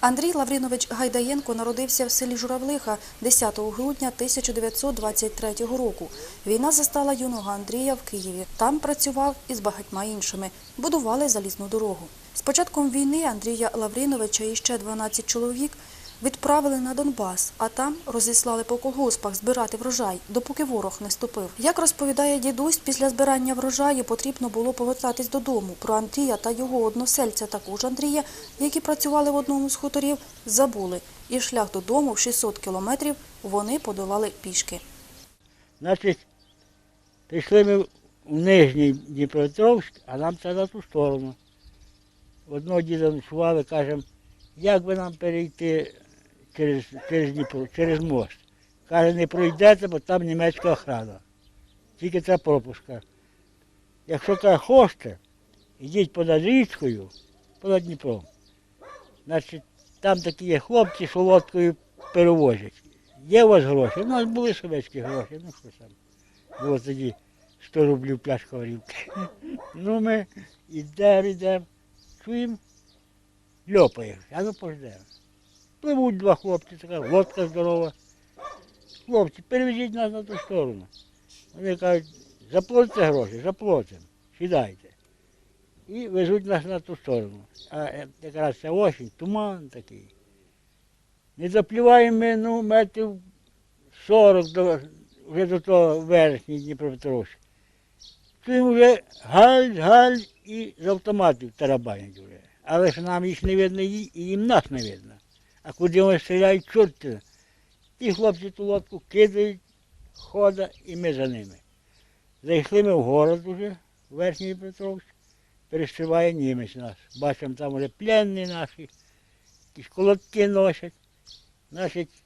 Андрій Лаврінович Гайдаєнко народився в селі Журавлиха 10 грудня 1923 року. Війна застала юного Андрія в Києві. Там працював із багатьма іншими. Будували залізну дорогу. З початком війни Андрія Лавріновича і ще 12 чоловік відправили на Донбас, а там розіслали по колгоспах збирати врожай, допоки ворог не ступив. Як розповідає дідусь, після збирання врожаю потрібно було повертатись додому. Про Андрія та його односельця, також Андрія, які працювали в одному з хуторів, забули. І шлях додому в 600 кілометрів вони подолали пішки. Значить, прийшли ми в Нижній Дніпропетровськ, а нам це на ту сторону. Одного діда ночували, кажемо, як би нам перейти через, через Дніпро, через мост. Каже, не пройдете, бо там німецька охрана. Тільки це пропуска. Якщо каже, хочете, йдіть понад річкою, понад Дніпром. Значить, там такі є хлопці, що лодкою перевозять. Є у вас гроші? У нас були совєтські гроші, ну що там. Було тоді 100 рублів пляшка горілки. Ну ми йдемо, йдемо, чуємо, льопає, а ну пождемо. Пливуть два хлопці, така лодка здорова. Хлопці, перевезіть нас на ту сторону. Вони кажуть, заплатите гроші, заплатимо, сідайте. І везуть нас на ту сторону. А якраз це осінь, туман такий. Не запліваємо ми, ну, метрів 40 до, вже до того верхній Дніпропетровськ. Чуємо вже галь, галь і з автоматів тарабанять вже. Але ж нам їх не видно і їм нас не видно. А куди вони стріляють, чорти. Ті хлопці ту лодку кидають, хода, і ми за ними. Зайшли ми в город уже, в Верхній Петровськ, перестріває німець нас. Бачимо, там вже пленні наші, якісь колодки носять. Значить,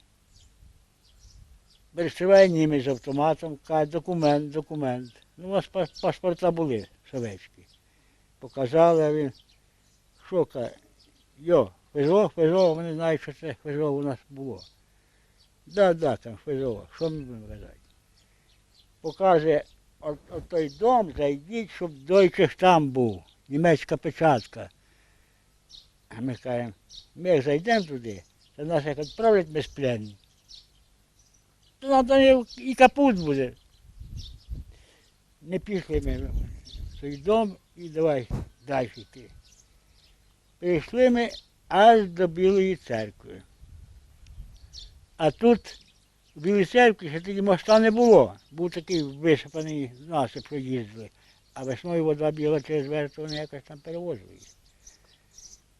перестріває німець з автоматом, каже, документ, документ. Ну, у нас паспорта були совєтські. Показали, а він, що каже, йо, Фежо, Фежо, вони знають, що це Фежо у нас було. Да, да, там Фежо, що ми будемо казати? Покаже, от, от той дом, зайдіть, щоб Deutsche там був, німецька печатка. А ми кажемо, ми як зайдемо туди, то нас як відправлять безпленні. То нам там і капут буде. Не пішли ми в той дом і давай далі йти. Прийшли ми аж до Білої церкви. А тут в Білій церкві ще тоді моста не було. Був такий висипаний насип, що їздили. А весною вода біла через верх, то вони якось там перевозили їх.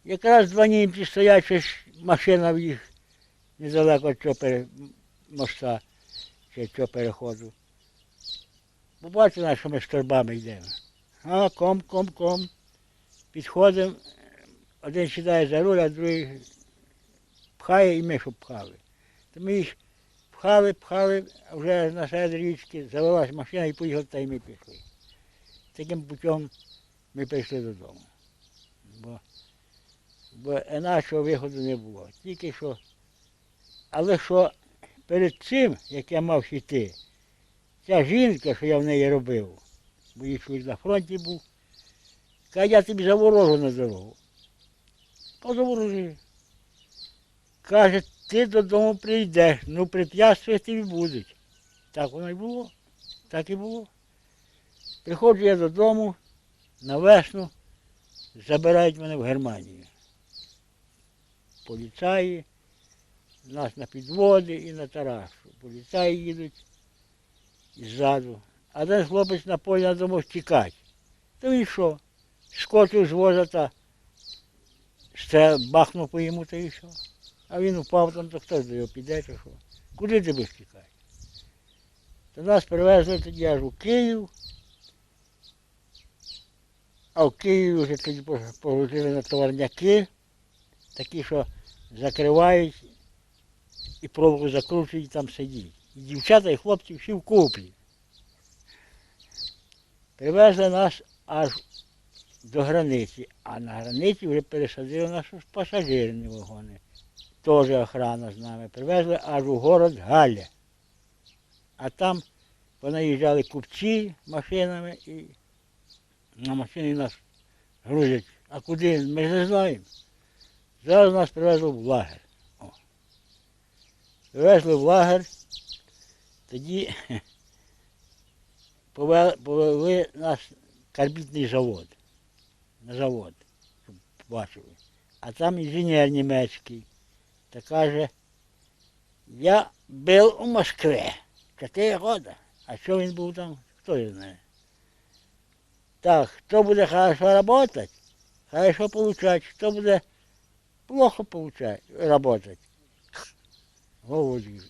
Якраз два німці стоять, щось машина в їх недалеко від цього пере... моста чи цього переходу. Побачили, що ми з торбами йдемо. А, ком, ком, ком. Підходимо, один сідає за руль, а другий пхає і ми щоб пхали. То ми їх пхали, пхали, а вже на серед річки завелась машина і поїхали, та й ми пішли. Таким путем ми прийшли додому. Бо, бо інакшого виходу не було. Тільки що. Але що перед цим, як я мав йти, ця жінка, що я в неї робив, бо її чоловік на фронті був, каже, я тобі заворожу на дорогу. Позаворожив. Каже, ти додому прийдеш, ну препятствия тобі будуть. Так воно і було. Так і було. Приходжу я додому на весну, забирають мене в Германію. Поліцаї, нас на підводи і на Тарасу. Поліцаї їдуть ззаду. А один хлопець на полі на дому втікати. То він що? Скочив з воза та ще бахнув по йому та і що. А він упав там, то хто до його піде, чи що. Куди ти будеш тікати? То нас привезли тоді аж у Київ. А в Києві вже тоді по- погрузили на товарняки, такі, що закривають і проволоку закручують і там сидіть. І дівчата, і хлопці всі в куплі. Привезли нас аж до границі, а на границі вже пересадили нас в пасажирні вагони. Теж охрана з нами. Привезли аж у город Галя. А там понаїжджали купці машинами і на машині нас грузять. А куди? Ми не знаємо. Зараз нас привезли в лагер. О. Привезли в лагер, тоді повели, повели наш карбітний завод. На завод, щоб бачили. А там інженер німецький. Та каже, я був у Москві. Чотири роки. А що він був там? Хто його знає? Так, хто буде хорошо работать, хорошо получать, хто буде плохо получать, работать. Голоді.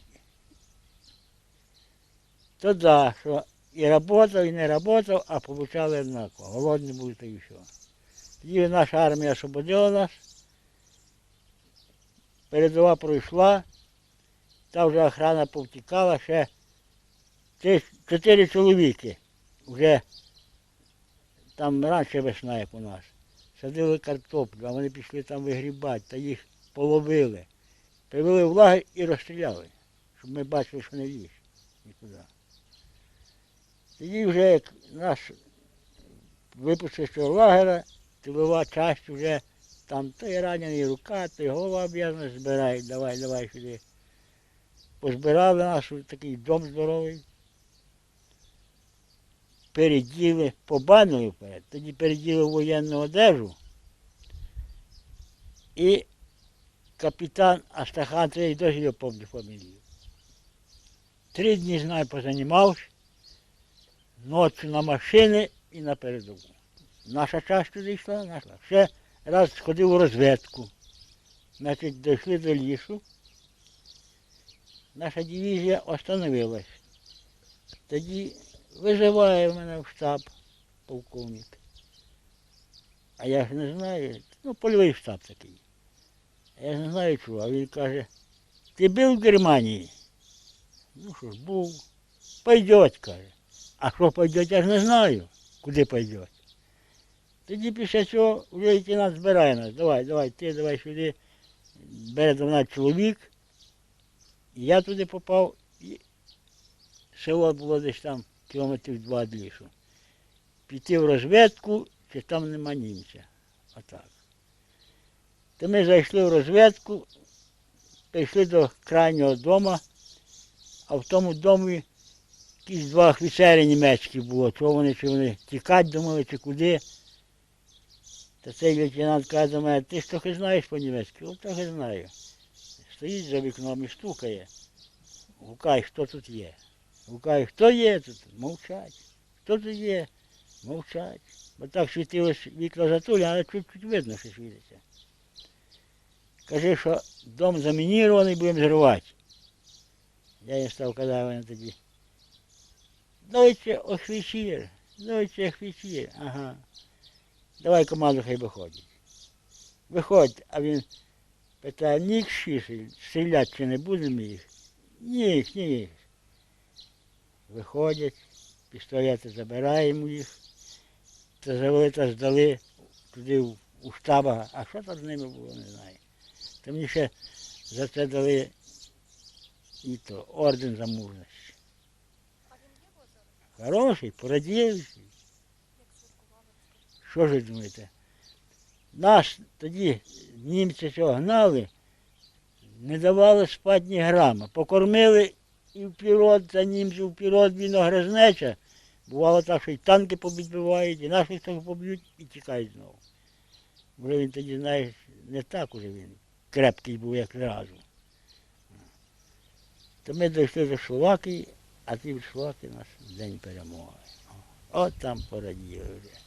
То да, що і работав, і не работав, а получали однаково. Голодні були та і все. Тоді наша армія освободила нас. Передова пройшла, та вже охрана повтікала, ще чотири чоловіки вже там раніше весна, як у нас. Садили картоплю, а вони пішли там вигрібати, та їх половили. Привели в лагерь і розстріляли, щоб ми бачили, що не лізь нікуди. Тоді вже як нас випустили з цього лагеря, тилова часть вже там то і ранений рука, то й голова об'язана збирай, давай, давай сюди. Позбирали нас такий дом здоровий. Переділи, побанили вперед, тоді переділи воєнну одежу. І капітан Астахан, це досі його пам'ятаю фамілію. Три дні з нами позанімався, ночі на машини і на передову. Наша часть туди йшла, наша. Ще раз сходив у розвідку. Значить, дійшли до лісу. Наша дивізія остановилась. Тоді визиває мене в штаб полковник. А я ж не знаю, ну, польовий штаб такий. Я ж не знаю чого, а він каже, ти був в Германії? Ну що ж, був. Пойдет, каже. А що пойдет, я ж не знаю, куди пойдет. Тоді після цього вже лейтенант збирає нас. Давай, давай, ти давай сюди. Бере 12 чоловік. І я туди попав, село було десь там кілометрів два від лісу. Піти в розвідку, чи там нема німця. Отак. То ми зайшли в розвідку, прийшли до крайнього дому, а в тому домі якісь два офіцери німецькі було, чого вони, чи вони тікати думали, чи куди. Та цей лейтенант каже мене, ти ж трохи знаєш по-німецьки? Ну, трохи знаю. Стоїть за вікном і стукає. Гукає, хто тут є. Гукає, хто є тут? Мовчать. Хто тут є? Мовчать. Бо так світилось вікна затулі, але чуть-чуть видно, що світиться. Каже, що дом замінірований, будемо зривати. Я їм став казав вони тоді. Дойче офіцер, дойче офіцер. Ага. Давай команду хай виходить. Виходь, а він питає, ні шишель, стріляти чи не будемо їх? Ні, ні. Виходять, пістолети забираємо їх, та завели та здали туди у штаба, а що там з ними було, не знаю. Та мені ще за це дали і то, орден за мужність. Хороший, порадівся. Що ж ви думаєте? Нас тоді німці цього гнали, не давали спати ні грама. Покормили і впірод, за німців впірод він огризнеться. Бувало так, що і танки побідбивають, і наших так поб'ють і тікають знову. Вже він тоді, знаєш, не так уже він крепкий був, як зразу. То ми дійшли до Словакії, а ті в Словакії нас день перемоги. От там пораділи вже.